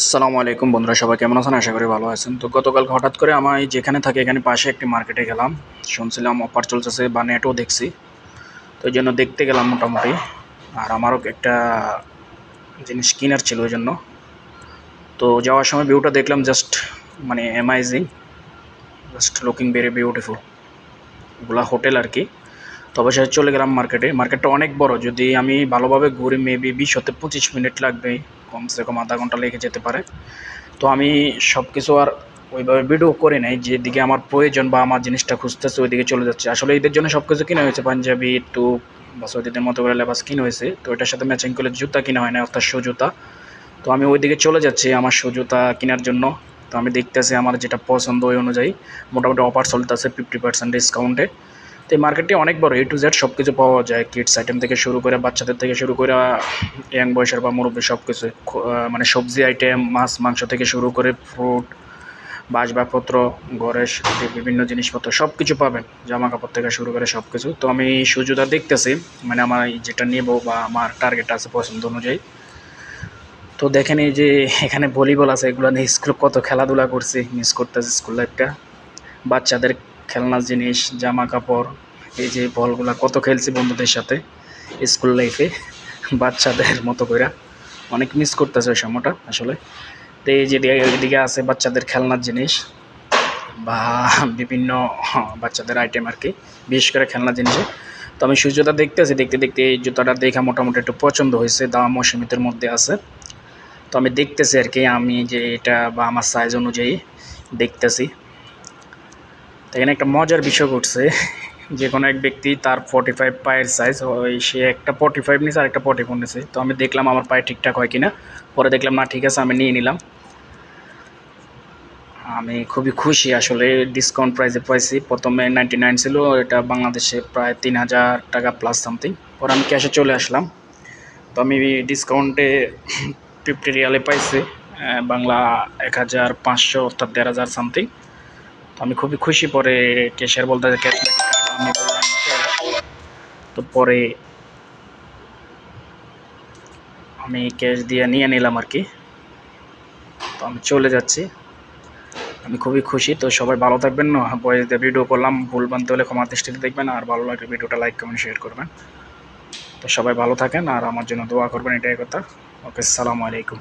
আসসালামু আলাইকুম বন্ধুরা, সবাই কেমন আছেন? আশা করি ভালো আছেন। তো গতকাল হঠাৎ করে আমি যেখানে থাকি, এখানে পাশে একটি মার্কেটে গেলাম। শুনছিলাম অফার চলতেছে বা নেটও দেখছি। তো ওই জন্য দেখতে গেলাম মোটামুটি। আর আমারও একটা জিনিস কেনার ছিল ওই জন্য। তো যাওয়ার সময় ভিউটা দেখলাম জাস্ট মানে amazing just looking very beautiful ওগুলা হোটেল আর কি। তো অবশ্যই চলে গেলাম মার্কেটে মার্কেটটা অনেক বড়, যদি আমি ভালোভাবে ঘুরি মেবি বিশ হতে পঁচিশ মিনিট লাগবে কমসে কম আধা ঘণ্টা লেগে যেতে পারে। তো আমি সব কিছু আর ওইভাবে ভিডিও করে নাই, যেদিকে আমার প্রয়োজন বা আমার জিনিসটা খুঁজতেছে ওইদিকে চলে যাচ্ছে। আসলে এদের জন্য সব কিছু কিনা হয়েছে, পাঞ্জাবি, টুপ, বা সৌদিদের মতো করে লেবাস কিনা হয়েছে। তো এটার সাথে ম্যাচিং করে জুতা কিনা হয় না অর্থাৎ শু জুতা। তো আমি ওইদিকে চলে যাচ্ছি আমার শু জুতা কেনার জন্য। তো আমি দেখতেছি আমার যেটা পছন্দ ওই অনুযায়ী। মোটামুটি অফার চলতেছে ফিফটি পার্সেন্ট ডিসকাউন্টে তো এই মার্কেটটি অনেক বড় এ টু জেড সব কিছু পাওয়া যায় কিডস আইটেম থেকে শুরু করে বাচ্চাদের থেকে শুরু করে ইয়াং বয়সের বা মুরব্বী সব কিছু মানে সবজি আইটেম মাছ, মাংস থেকে শুরু করে ফ্রুট বাসবাবপত্র ঘরের বিভিন্ন জিনিসপত্র সব কিছু পাবেন জামা কাপড় থেকে শুরু করে সব কিছু তো আমি সুযোগটা দেখতেছি মানে আমার যেটা নেব বা আমার টার্গেট আছে পছন্দ অনুযায়ী। তো দেখেন এই যে এখানে ভলিবল আছে, এগুলো নিয়ে স্কুল কত খেলাধুলা করছি মিস করতেছি স্কুল লাইফটা বাচ্চাদের খেলনার জিনিস জামা কাপড় এই যে বলগুলা কত খেলছি বন্ধুদের সাথে, স্কুল লাইফে বাচ্চাদের মতো করে অনেক মিস করতেছে ওই সময়টা আসলে। তো এই যে এদিকে আছে বাচ্চাদের খেলনার জিনিস বা বিভিন্ন বাচ্চাদের আইটেম আর কি, বিশেষ করে খেলনার জিনিসে। তো আমি সূর্যটা দেখতেছি, দেখতে দেখতে এই জুতাটা দেখা মোটামুটি একটু পছন্দ হয়েছে, দাম ও সীমিতের মধ্যে আছে। তো আমি দেখতেছি আর কি, আমি যে এটা বা আমার সাইজ অনুযায়ী দেখতেছি। এখানে একটা মজার বিষয় ঘটছে। যে কোনো এক ব্যক্তি তার ফর্টি ফাইভ পায়ের সাইজ ওই সে একটা ফর্টি ফাইভ নিয়েছে আর একটা ফর্টি ফোর নিয়েছে তো আমি দেখলাম আমার পায়ে ঠিকঠাক হয় কিনা। পরে দেখলাম, না, ঠিক আছে, আমি নিয়ে নিলাম। আমি খুবই খুশি আসলে ডিসকাউন্ট প্রাইসে পাইছি। প্রথমে নাইনটি নাইন ছিল, এটা বাংলাদেশে প্রায় তিন হাজার টাকা প্লাস সামথিং পরে আমি ক্যাশে চলে আসলাম। তো আমি ডিসকাউন্টে ফিফটি রিয়ালে পাইছি বাংলা এক হাজার পাঁচশো অর্থাৎ দেড় হাজার সামথিং তো আমি খুবই খুশি পরে ক্যাশিয়ার বলতে ক্যাশ কার্ড আমি বললাম তো পরে আমি ক্যাশ দিয়ে নিয়ে নিলাম আর কি। তো আমি চলে যাচ্ছি। আমি খুবই খুশি। তো সবাই ভালো থাকবেন বয়স দিয়ে ভিডিও করলাম। ভুল বানতে হলে ক্ষমা দৃষ্টিতে দেখবেন। আর ভালো লাগলে ভিডিওটা লাইক কমেন্ট শেয়ার করবেন। তো সবাই ভালো থাকেন আর আমার জন্য দোয়া করবেন, এটাই কথা। ওকে, সালামু আলাইকুম।